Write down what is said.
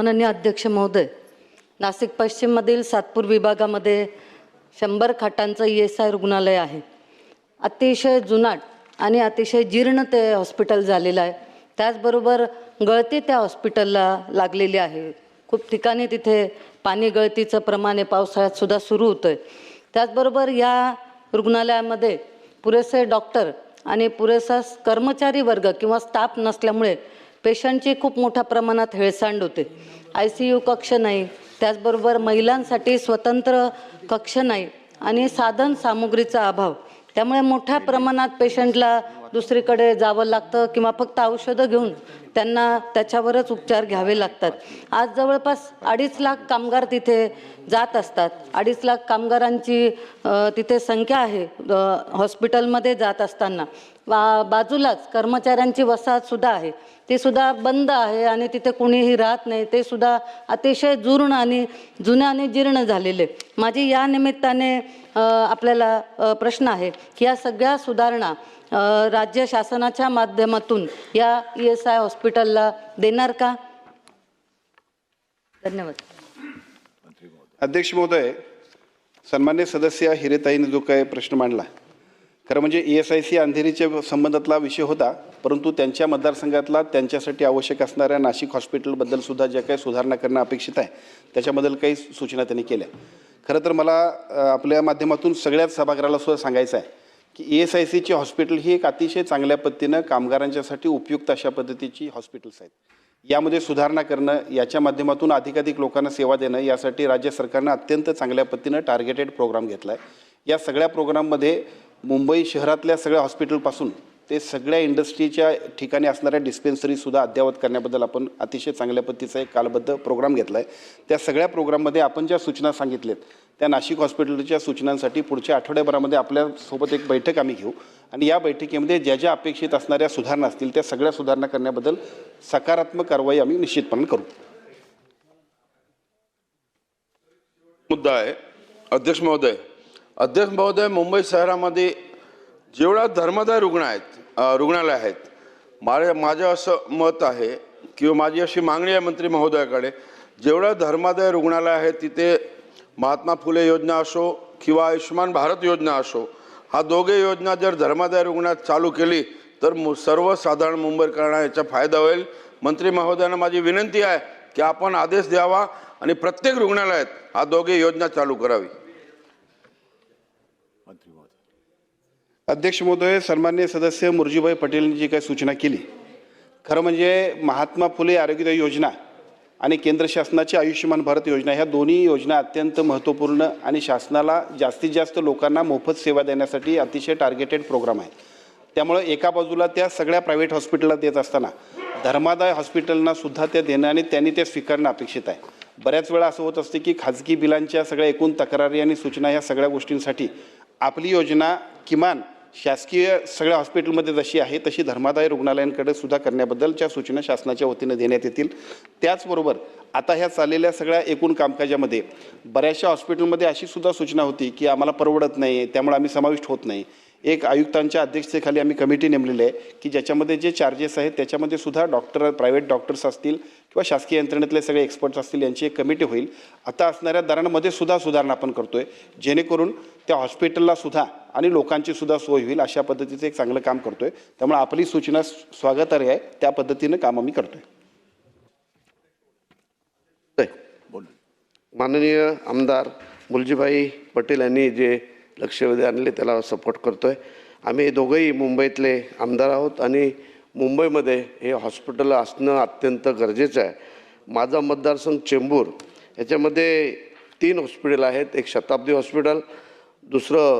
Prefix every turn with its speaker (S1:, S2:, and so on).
S1: माननीय अध्यक्ष महोदय नाशिक पश्चिममधील सातपूर विभागामध्ये शंभर खाटांचं ई एस आय रुग्णालय आहे अतिशय जुनाट आणि अतिशय जीर्ण ते हॉस्पिटल झालेलं आहे त्याचबरोबर गळती त्या हॉस्पिटलला लागलेली आहे खूप ठिकाणी तिथे पाणी गळतीचं प्रमाण हे पावसाळ्यातसुद्धा सुरू होतं आहे त्याचबरोबर या रुग्णालयामध्ये पुरेसे डॉक्टर आणि पुरेसा कर्मचारी वर्ग किंवा स्टाफ नसल्यामुळे पेशंटची खूप मोठ्या प्रमाणात हेळसांड होते. आय सी यू कक्ष नाही. त्याचबरोबर महिलांसाठी स्वतंत्र कक्ष नाही आणि साधन सामुग्रीचा अभाव. त्यामुळे मोठ्या प्रमाणात पेशंटला दुसरीकडे जावं लागतं किंवा फक्त औषधं घेऊन त्यांना त्याच्यावरच उपचार घ्यावे लागतात. आज जवळपास अडीच लाख कामगार तिथे जात असतात. अडीच लाख कामगारांची तिथे संख्या आहे हॉस्पिटलमध्ये जात असताना. बा बाजूलाच कर्मचाऱ्यांची वसाहत सुद्धा आहे. ते सुद्धा बंद आहे आणि तिथे कुणीही राहत नाही ते सुद्धा अतिशय जुर्ण आणि जुने आणि जीर्ण झालेले. माझी या निमित्ताने आपल्याला प्रश्न आहे की या सगळ्या सुधारणा राज्य शासनाच्या माध्यमातून या ई एस आय हॉस्पिटलला देणार का? धन्यवाद.
S2: अध्यक्ष महोदय सन्मान्य सदस्य हिरेताईने जो काही प्रश्न मांडला खरं म्हणजे ई एस आय सी अंधेरीच्या संबंधातला विषय होता परंतु त्यांच्या मतदारसंघातला त्यांच्यासाठी आवश्यक असणाऱ्या नाशिक हॉस्पिटलबद्दलसुद्धा ज्या काही सुधारणा करणं अपेक्षित आहे त्याच्याबद्दल काही सूचना त्यांनी केल्या. खरं तर मला आपल्या माध्यमातून सगळ्याच सभागृहाला सुद्धा सांगायचं आहे की ई एस आय सीची हॉस्पिटल ही एक अतिशय चांगल्या पद्धतीनं कामगारांच्यासाठी उपयुक्त अशा पद्धतीची हॉस्पिटल्स आहेत. यामध्ये सुधारणा करणं याच्या माध्यमातून अधिकाधिक लोकांना सेवा देणं यासाठी राज्य सरकारनं अत्यंत चांगल्या पद्धतीनं टार्गेटेड प्रोग्राम घेतला आहे या सगळ्या प्रोग्राममध्ये मुंबई शहरातल्या सगळ्या हॉस्पिटलपासून ते सगळ्या इंडस्ट्रीच्या ठिकाणी असणाऱ्या डिस्पेन्सरीसुद्धा अद्ययावत करण्याबद्दल आपण अतिशय चांगल्या पद्धतीचा एक कालबद्ध प्रोग्राम घेतला आहे त्या सगळ्या प्रोग्राममध्ये आपण ज्या सूचना सांगितल्यात त्या नाशिक हॉस्पिटलच्या सूचनांसाठी पुढच्या आठवड्याभरामध्ये आपल्यासोबत एक बैठक आम्ही घेऊ. आणि या बैठकीमध्ये ज्या ज्या अपेक्षित असणाऱ्या सुधारणा असतील त्या सगळ्या सुधारणा करण्याबद्दल सकारात्मक कारवाई आम्ही निश्चितपणे करू.
S3: मुद्दा आहे. अध्यक्ष महोदय अध्यक्ष महोदय मुंबई शहरामध्ये जेवढा धर्मादाय रुग्ण आहेत रुग्णालय आहेत माझ्या माझं असं मत आहे किंवा माझी अशी मागणी आहे मंत्री महोदयाकडे जेवढं धर्मादाय रुग्णालय आहे तिथे महात्मा फुले योजना असो किंवा आयुष्यमान भारत योजना असो हा दोघे योजना जर धर्मादाय रुग्णात चालू केली तर मु सर्वसाधारण मुंबईकरांना याचा फायदा होईल. मंत्री महोदयांना माझी विनंती आहे की आपण आदेश द्यावा आणि प्रत्येक रुग्णालयात हा दोघे योजना चालू करावी.
S2: अध्यक्ष महोदय सन्मान्य सदस्य मुरजीभाई पटेलनी जी काही सूचना केली. खरं म्हणजे महात्मा फुले आरोग्य योजना आणि केंद्र शासनाची आयुष्यमान भारत योजना ह्या दोन्ही योजना अत्यंत महत्त्वपूर्ण आणि शासनाला जास्तीत जास्त लोकांना मोफत सेवा देण्यासाठी अतिशय टार्गेटेड प्रोग्राम आहे त्यामुळं एका बाजूला त्या सगळ्या प्रायव्हेट हॉस्पिटलला देत असताना धर्मादाय हॉस्पिटलना सुद्धा त्या देणं आणि त्यांनी ते स्वीकारणं अपेक्षित आहे. बऱ्याच वेळा असं होत असते की खाजगी बिलांच्या सगळ्या एकूण तक्रारी आणि सूचना ह्या सगळ्या गोष्टींसाठी आपली योजना किमान शासकीय सगळ्या हॉस्पिटलमध्ये जशी आहे तशी धर्मादाय रुग्णालयांकडे सुद्धा करण्याबद्दलच्या सूचना शासनाच्या वतीनं देण्यात येतील. त्याचबरोबर आता ह्या चाललेल्या सगळ्या एकूण कामकाजामध्ये बऱ्याचशा हॉस्पिटलमध्ये अशी सुद्धा सूचना होती की आम्हाला परवडत नाही त्यामुळे आम्ही समाविष्ट होत नाही. एक आयुक्तांच्या अध्यक्षतेखाली आम्ही कमिटी नेमलेली आहे की ज्याच्यामध्ये जे चार्जेस आहेत त्याच्यामध्ये सुद्धा डॉक्टर प्रायव्हेट डॉक्टर्स असतील किंवा शासकीय यंत्रणेतले सगळे एक्सपर्ट्स असतील यांची एक कमिटी होईल. आता असणाऱ्या दरांमध्ये सुद्धा सुधारणा आपण करतो आहे जेणेकरून त्या हॉस्पिटलला सुद्धा आणि लोकांची सुद्धा सोय होईल अशा पद्धतीचं एक चांगलं काम करतो आहे त्यामुळे आपली सूचना स्वागतार्ह आहे त्या पद्धतीनं काम आम्ही करतो आहे
S4: माननीय आमदार मुलजीभाई पटेल यांनी जे लक्षवेधी आणले त्याला सपोर्ट करतो आहे आम्ही दोघंही मुंबईतले आमदार आहोत आणि मुंबईमध्ये हे हॉस्पिटल असणं अत्यंत गरजेचं आहे. माझा मतदारसंघ चेंबूर याच्यामध्ये तीन हॉस्पिटल आहेत एक शताब्दी हॉस्पिटल दुसरं